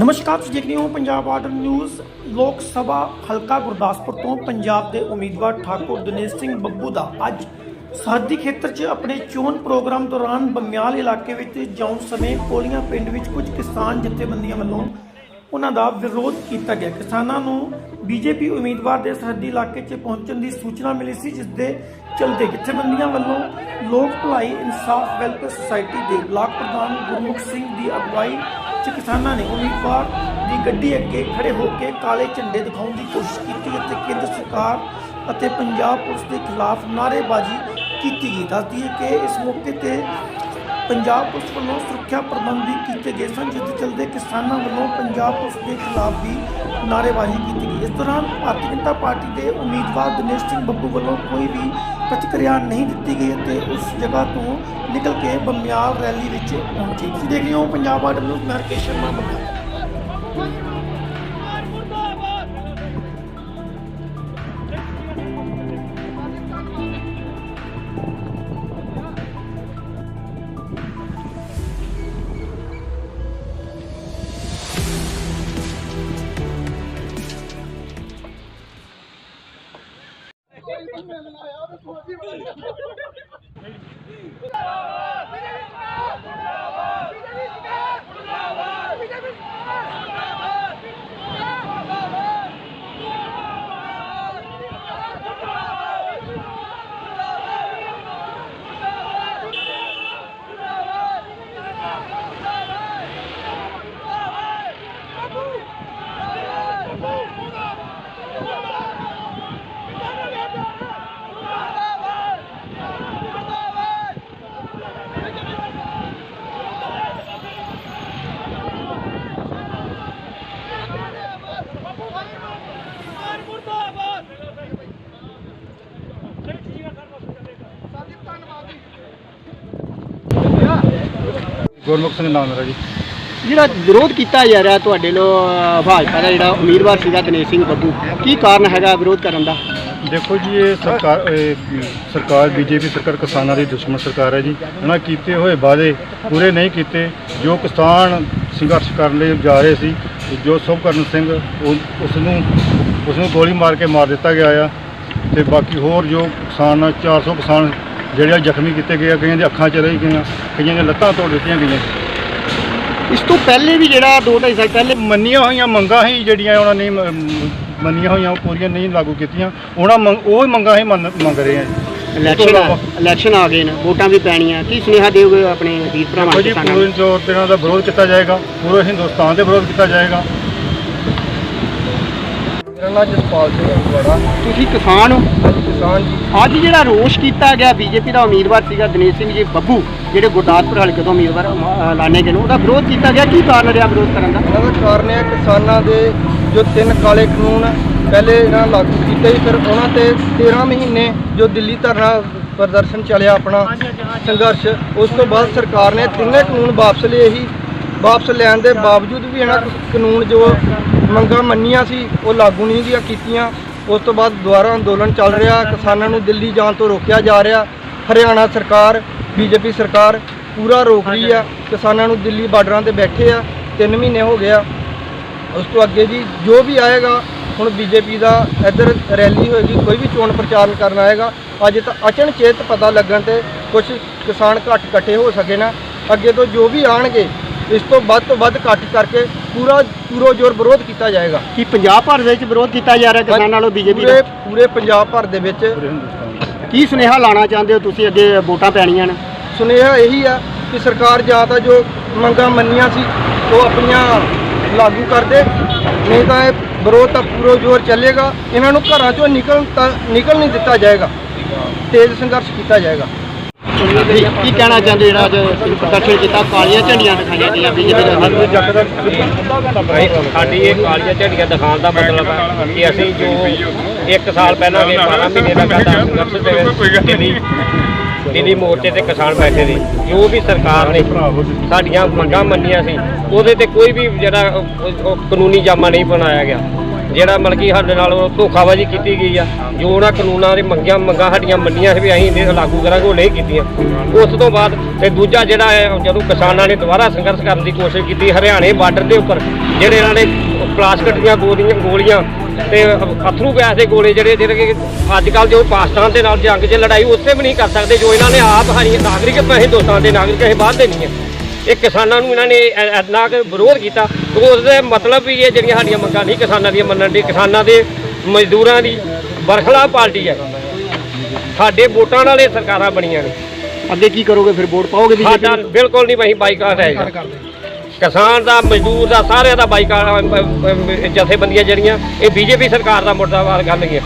ਨਮਸਕਾਰ, ਤੁਸੀਂ ਦੇਖ ਰਹੇ ਹੋ ਪੰਜਾਬ ਆਰਡਰ ਨਿਊਜ਼। ਲੋਕ ਸਭਾ ਹਲਕਾ ਗੁਰਦਾਸਪੁਰ ਤੋਂ ਪੰਜਾਬ ਦੇ ਉਮੀਦਵਾਰ ਠਾਕੁਰ ਦਿਨੇਸ਼ ਸਿੰਘ ਬੱਬੂ ਦਾ ਅੱਜ ਸਰਹੱਦੀ ਖੇਤਰ 'ਚ ਆਪਣੇ ਚੋਣ ਪ੍ਰੋਗਰਾਮ ਦੌਰਾਨ ਬਮਿਆਲ ਇਲਾਕੇ ਵਿੱਚ ਜਾਣ ਸਮੇਂ ਕੋਲੀਆਂ ਪਿੰਡ ਵਿੱਚ ਕੁਝ ਕਿਸਾਨ ਜਥੇਬੰਦੀਆਂ ਵੱਲੋਂ ਉਹਨਾਂ ਦਾ ਵਿਰੋਧ ਕੀਤਾ ਗਿਆ। ਕਿਸਾਨਾਂ ਨੂੰ ਬੀਜੇਪੀ ਉਮੀਦਵਾਰ ਦੇ ਸਰਹੱਦੀ ਇਲਾਕੇ 'ਚ ਪਹੁੰਚਣ ਦੀ ਸੂਚਨਾ ਮਿਲੀ ਸੀ, ਜਿਸ ਦੇ ਚਲਦੇ ਜਥੇਬੰਦੀਆਂ ਵੱਲੋਂ ਲੋਕ ਭਲਾਈ, ਇਨਸਾਫ, ਵੈਲਫੇਅਰ ਸੁਸਾਇਟੀ ਦੇ ਬਲਾਕ ਪ੍ਰਧਾਨ ਗੁਰਮੁਖ ਸਿੰਘ ਦੀ ਅਗਵਾਈ 'ਚ ਕਿਸਾਨਾਂ ਨੇ ਉਮੀਦਵਾਰ ਦੀ ਗੱਡੀ ਅੱਗੇ ਖੜੇ ਹੋ ਕੇ ਕਾਲੇ ਝੰਡੇ ਦਿਖਾਉਣ ਦੀ ਕੋਸ਼ਿਸ਼ ਕੀਤੀ ਅਤੇ ਕੇਂਦਰ ਸਰਕਾਰ ਅਤੇ ਪੰਜਾਬ ਪੁਲਿਸ ਦੇ ਖਿਲਾਫ ਨਾਅਰੇਬਾਜ਼ੀ ਕੀਤੀ ਗਈ। ਦੱਸਦੀ ਹੈ ਕਿ ਇਸ ਮੌਕੇ ਤੇ ਪੰਜਾਬ ਪੁਲਿਸ ਵੱਲੋਂ ਸੁਰੱਖਿਆ ਪ੍ਰਬੰਧ ਵੀ ਕੀਤੇ ਗਏ ਸਨ ਜਿਸ ਦੇ ਚਲਦੇ ਕਿਸਾਨਾਂ ਵੱਲੋਂ ਪੰਜਾਬ ਪੁਲਿਸ ਦੇ ਖਿਲਾਫ ਵੀ ਨਾਅਰੇਬਾਜ਼ੀ ਕੀਤੀ ਗਈ। ਇਸ ਦੌਰਾਨ ਭਾਰਤੀ ਜਨਤਾ ਪਾਰਟੀ ਦੇ ਉਮੀਦਵਾਰ ਦਿਨੇਸ਼ ਸਿੰਘ ਬੱਬੂ ਵੱਲੋਂ ਕੋਈ ਵੀ ਪ੍ਰਤੀਕਿਰਿਆ ਨਹੀਂ ਦਿੱਤੀ ਗਈ ਅਤੇ ਉਸ ਜਗ੍ਹਾ ਤੋਂ ਨਿਕਲ ਕੇ ਬਮਿਆਲ ਰੈਲੀ ਵਿੱਚ ਪਹੁੰਚੇ। ਤੁਸੀਂ ਦੇਖ ਰਹੇ ਹੋ ਪੰਜਾਬ ਆਰਡਰ ਨਿਊਜ਼ ਮੈਂ ਰਕੇਸ਼ ਸ਼ਰਮਾ ਬਮਿਆਲ ਗੁਰਮੁਖ ਸਿੰਘ ਨਾਮ ਮੇਰਾ ਜੀ। ਜਿਹੜਾ ਵਿਰੋਧ ਕੀਤਾ ਜਾ ਰਿਹਾ ਤੁਹਾਡੇ ਲੋ ਭਾਜਪਾ ਦਾ ਜਿਹੜਾ ਉਮੀਦਵਾਰ ਸੀਗਾ ਦਿਨੇਸ਼ ਸਿੰਘ ਬੱਬੂ ਕੀ ਕਾਰਨ ਹੈਗਾ ਵਿਰੋਧ ਕਰਨ ਦਾ? ਦੇਖੋ ਜੀ ਇਹ ਸਰਕਾਰ ਇਹ ਸਰਕਾਰ ਬੀਜੇਪੀ ਸਰਕਾਰ ਕਿਸਾਨਾਂ ਦੀ ਦੁਸ਼ਮਣ ਸਰਕਾਰ ਹੈ ਜੀ। ਉਹਨਾਂ ਕੀਤੇ ਹੋਏ ਵਾਅਦੇ ਪੂਰੇ ਨਹੀਂ ਕੀਤੇ। ਜੋ ਕਿਸਾਨ ਸੰਘਰਸ਼ ਕਰਨ ਲਈ ਜਾ ਰਹੇ ਸੀ ਜੋ ਸੁਭਕਰਨ ਸਿੰਘ ਉਸ ਨੂੰ ਉਸ ਨੂੰ ਗੋਲੀ ਮਾਰ ਕੇ ਮਾਰ ਦਿੱਤਾ ਗਿਆ ਆ। ਤੇ ਬਾਕੀ ਹੋਰ ਜੋ ਕਿਸਾਨ 400 ਕਿਸਾਨ ਜਿਹੜੇ ਜ਼ਖਮੀ ਕੀਤੇ ਗਏ ਆ ਕਈਆਂ ਦੀਆਂ ਅੱਖਾਂ ਚਲੇ ਗਈਆਂ ਕਈਆਂ ਦੀਆਂ ਲੱਤਾਂ ਤੋੜ ਦਿੱਤੀਆਂ ਗਈਆਂ। ਇਸ ਤੋਂ ਪਹਿਲੇ ਵੀ ਜਿਹੜਾ 2.5 ਸਾਲ ਪਹਿਲੇ ਮੰਨੀਆਂ ਹੋਈਆਂ ਮੰਗਾਂ ਹੀ ਜਿਹੜੀਆਂ ਉਹਨਾਂ ਨੇ ਮ- ਮ- ਮੰਨੀਆਂ ਹੋਈਆਂ ਉਹ ਪੂਰੀਆਂ ਨਹੀਂ ਲਾਗੂ ਕੀਤੀਆਂ। ਉਹਨਾਂ ਮੰਗ ਉਹ ਹੀ ਮੰਗਾਂ ਹੀ ਮੰਨ- ਮੰਗ ਰਹੇ ਆ। ਜੀ ਇਲੈਕਸ਼ਨ ਆ- ਇਲੈਕਸ਼ਨ ਆ ਗਏ ਨੇ ਵੋਟਾਂ ਵੀ ਪੈਣੀਆਂ। ਕੀ ਸੁਨੇਹਾ ਦਿਓਗੇ ਆਪਣੇ ਵੀਰ ਭਰਾਵਾਂ ਦੇਖੋ ਜੀ ਕਿਸਾਨਾਂ ਨੂੰ? ਜੋ ਦਿਨਾਂ ਦਾ ਵਿਰੋਧ ਕੀਤਾ ਜਾਏਗਾ ਪੂਰੇ ਹਿੰਦੁਸਤਾਨ ਦੇ ਵਿਰੋਧ ਕੀਤਾ ਜਾਏਗਾ। ਮੇਰਾ ਨਾਮ ਜਸਪਾਲ ਸਿੰਘ ਅਗਵਾੜਾ ਤੁਸੀਂ ਕਿਸਾਨ ਹੋ? ਅੱਜ ਜਿਹੜਾ ਰੋਸ਼ ਕੀਤਾ ਗਿਆ ਬੀਜੇਪੀ ਦਾ ਉਮੀਦਵਾਰ ਸੀਗਾ ਦਿਨੇਸ਼ ਸਿੰਘ ਜੀ ਬੱਬੂ ਜਿਹੜੇ ਗੁਰਦਾਸਪੁਰ ਹਲਕੇ ਤੋਂ ਉਮੀਦਵਾਰ ਐਲਾਨੇ ਗਏ ਨੇ। ਉਹਦਾ ਵਿਰੋਧ ਕੀਤਾ ਗਿਆ। ਕੀ ਕਾਰਨ ਰਿਹਾ ਵਿਰੋਧ ਕਰਨ ਦਾ? ਇਹਨਾਂ ਦਾ ਕਾਰਨ ਹੈ ਕਿਸਾਨਾਂ ਦੇ ਜੋ ਤਿੰਨ ਕਾਲੇ ਕਾਨੂੰਨ ਪਹਿਲੇ ਇਹਨਾਂ ਲਾਗੂ ਕੀਤੇ ਸੀ ਫਿਰ ਉਹਨਾਂ ਤੇ 13 ਮਹੀਨੇ ਜੋ ਦਿੱਲੀ ਧਰਨਾ ਪ੍ਰਦਰਸ਼ਨ ਚੱਲਿਆ ਆਪਣਾ ਸੰਘਰਸ਼ ਉਸ ਤੋਂ ਬਾਅਦ ਸਰਕਾਰ ਨੇ ਤਿੰਨੇ ਕਾਨੂੰਨ ਵਾਪਸ ਲਏ ਹੀ ਵਾਪਸ ਲੈਣ ਦੇ ਬਾਵਜੂਦ ਵੀ ਇਹਨਾਂ ਕਾਨੂੰਨ ਜੋ ਮੰਗਾਂ ਮੰਨੀਆਂ ਸੀ ਉਹ ਲਾਗੂ ਨਹੀਂ ਕੀਤੀਆਂ। ਉਸ ਤੋਂ ਬਾਅਦ ਦੁਬਾਰਾ ਅੰਦੋਲਨ ਚੱਲ ਰਿਹਾ ਕਿਸਾਨਾਂ ਨੂੰ ਦਿੱਲੀ ਜਾਣ ਤੋਂ ਰੋਕਿਆ ਜਾ ਰਿਹਾ ਹਰਿਆਣਾ ਸਰਕਾਰ ਬੀਜੇਪੀ ਸਰਕਾਰ ਪੂਰਾ ਰੋਕ ਰਹੀ ਆ ਕਿਸਾਨਾਂ ਨੂੰ ਦਿੱਲੀ ਬਾਰਡਰਾਂ ਤੇ ਬੈਠੇ ਆ 3 ਮਹੀਨੇ ਹੋ ਗਿਆ ਉਸ ਤੋਂ ਅੱਗੇ ਜੀ ਜੋ ਵੀ ਆਏਗਾ ਹੁਣ ਬੀਜੇਪੀ ਦਾ ਇੱਧਰ ਰੈਲੀ ਹੋਏਗੀ ਕੋਈ ਵੀ ਚੋਣ ਪ੍ਰਚਾਰ ਕਰਨ ਆਏਗਾ ਅੱਜ ਤਾਂ ਅਚਨਚੇਤ ਪਤਾ ਲੱਗਣ ਤੇ ਕੁਝ ਕਿਸਾਨ ਘੱਟ ਇਕੱਠੇ ਹੋ ਸਕੇ ਨਾ। ਅੱਗੇ ਤੋਂ ਜੋ ਵੀ ਆਣਗੇ ਇਸ ਤੋਂ ਵੱਧ ਤੋਂ ਵੱਧ ਇਕੱਠ ਕਰਕੇ ਪੂਰਾ ਪੂਰੋ ਜ਼ੋਰ ਵਿਰੋਧ ਕੀਤਾ ਜਾਏਗਾ। ਕੀ ਪੰਜਾਬ ਭਰ ਦੇ ਵਿੱਚ ਵਿਰੋਧ ਕੀਤਾ ਜਾ ਰਿਹਾ ਕਿਸਾਨਾਂ ਨਾਲੋਂ ਬੀਜੇਪੀ ਪੂਰੇ ਦਾ? ਪੂਰੇ ਪੰਜਾਬ ਭਰ ਦੇ ਵਿੱਚ ਪੂਰੇ ਕੀ ਸੁਨੇਹਾ ਲਾਣਾ ਚਾਹੁੰਦੇ ਹੋ ਤੁਸੀਂ ਅੱਗੇ ਵੋਟਾਂ ਪੈਣੀਆਂ ਨੇ? ਸੁਨੇਹਾ ਇਹੀ ਆ ਕਿ ਸਰਕਾਰ ਜਾਂ ਤਾਂ ਜੋ ਮੰਗਾਂ ਮੰਨੀਆਂ ਸੀ ਉਹ ਆਪਣੀਆਂ ਲਾਗੂ ਕਰ ਦੇ। ਨਹੀਂ ਤਾਂ ਇਹ ਵਿਰੋਧ ਤਾਂ ਪੂਰਾ ਜ਼ੋਰ ਚੱਲੇਗਾ। ਇਹਨਾਂ ਨੂੰ ਘਰਾਂ ਚੋਂ ਨਿਕਲ ਨਿਕਲ ਨਹੀਂ ਦਿੱਤਾ ਜਾਏਗਾ। ਤੇਜ਼ ਸੰਘਰਸ਼ ਕੀਤਾ ਜਾਏਗਾ। ਕੀ ਕੀ ਕਹਿਣਾ ਚਾਹੁੰਦੇ ਜਿਹੜਾ ਅੱਜ ਪ੍ਰਦਰਸ਼ਨ ਕੀਤਾ? ਕਾਲੀਆਂ ਝੰਡੀਆਂ ਦਿਖਾਈਆਂ ਗਈਆਂ ਬੀਜੇਪੀ ਦੇ ਉਮੀਦਵਾਰ ਸਾਡੀ ਇਹ ਕਾਲੀਆਂ ਝੰਡੀਆਂ ਦਿਖਾਉਣ ਦਾ ਮਤਲਬ ਹੈ ਕਿ ਅਸੀਂ ਜੋ ਇੱਕ ਸਾਲ ਪਹਿਲਾਂ ਦੇ 12 ਮਹੀਨੇ ਦਾ ਸਾਡਾ ਸੰਘਰਸ਼ ਦੇ ਵਿੱਚ ਦਿੱਲੀ ਦਿੱਲੀ ਮੋਰਚੇ ਤੇ ਕਿਸਾਨ ਬੈਠੇ ਸੀ, ਜੋ ਵੀ ਸਰਕਾਰ ਨੇ ਸਾਡੀਆਂ ਮੰਗਾਂ ਮੰਨੀਆਂ ਸੀ, ਉਹਦੇ ਤੇ ਕੋਈ ਵੀ ਜਿਹੜਾ ਉਹ- ਉਹ ਕਾਨੂੰਨੀ ਜਾਮਾ ਨਹੀਂ ਬਣਾਇਆ ਗਿਆ। ਜਿਹੜਾ ਮਤਲਬ ਕਿ ਸਾਡੇ ਨਾਲ ਉਹ ਧੋਖਾਬਾਜ਼ੀ ਕੀਤੀ ਗਈ ਆ, ਜੋ ਉਹਨਾਂ ਕਾਨੂੰਨਾਂ ਦੇ ਮੰਗੀਆਂ ਮੰਗਾਂ ਸਾਡੀਆਂ ਮੰਨੀਆਂ ਸੀ ਵੀ ਅਸੀਂ ਇਹ ਲਾਗੂ ਕਰਾਂਗੇ, ਉਹ ਨਹੀਂ ਕੀਤੀਆਂ। ਉਸ ਤੋਂ ਬਾਅਦ ਤੇ ਦੂਜਾ ਜਿਹੜਾ ਹੈ ਜਦੋਂ ਕਿਸਾਨਾਂ ਨੇ ਦੁਬਾਰਾ ਸੰਘਰਸ਼ ਕਰਨ ਦੀ ਕੋਸ਼ਿਸ਼ ਕੀਤੀ, ਹਰਿਆਣੇ ਬਾਰਡਰ ਦੇ ਉੱਪਰ, ਜਿਹੜੇ ਇਹਨਾਂ ਨੇ ਪਲਾਸਟਿਕ ਦੀਆਂ ਗੋਲੀਆਂ ਗੋਲੀਆਂ ਤੇ ਅਥਰੂ ਗੈਸ ਦੇ ਗੋਲੇ ਜਿਹੜੇ ਜਿਹੜੇ ਕਿ ਅੱਜ ਕੱਲ ਜੋ ਪਾਕਿਸਤਾਨ ਦੇ ਨਾਲ ਜੰਗ 'ਚ ਲੜਾਈ ਉੱਥੇ ਵੀ ਨਹੀਂ ਕਰ ਸਕਦੇ, ਜੋ ਇਹਨਾਂ ਨੇ ਆਪ ਹਰੀ ਨਾਗਰਿਕ ਹਿੰਦੁਸਤਾਨ ਦੇ ਨਾਗਰਿਕ ਇਹ ਬਾਹਰ ਦੇ ਨਹੀਂ ਹੈ। ਇਹ ਕਿਸਾਨਾਂ ਨੂੰ ਇਹਨਾਂ ਨੇ ਇੰਨਾ ਕੁ ਵਿਰੋਧ ਕੀਤਾ। ਕਿ ਉਸ ਦੇ ਮਤਲਬ ਵੀ ਇਹ ਜਿਹੜੀਆਂ ਸਾਡੀਆਂ ਮੰਗਾਂ ਨਹੀਂ ਕਿਸਾਨਾਂ ਦੀਆਂ ਮੰਨਣ ਦੀ ਕਿਸਾਨਾਂ ਦੇ ਮਜ਼ਦੂਰਾਂ ਦੀ ਬਰਖਲਾਫ ਪਾਰਟੀ ਹੈ। ਸਾਡੇ ਵੋਟਾਂ ਨਾਲ ਇਹ ਸਰਕਾਰਾਂ ਬਣੀਆਂ ਨੇ। ਅੱਗੇ ਕੀ ਕਰੋਗੇ? ਫਿਰ ਵੋਟ ਪਾਓਗੇ ਬੀਜੇਪੀ ਸਾਡਾ ਬਿਲਕੁਲ ਨਹੀਂ ਵਹੀਂ ਬਾਈਕਾਟ ਹੈ ਕਿਸਾਨ ਦਾ ਮਜ਼ਦੂਰ ਦਾ ਸਾਰਿਆਂ ਦਾ ਬਾਈਕਾਟ ਜਥੇਬੰਦੀਆਂ ਜਿਹੜੀਆਂ ਇਹ ਬੀਜੇਪੀ ਸਰਕਾਰ ਦਾ ਮੁਰਦਾਬਾਦ ਕਰਨਗੀਆਂ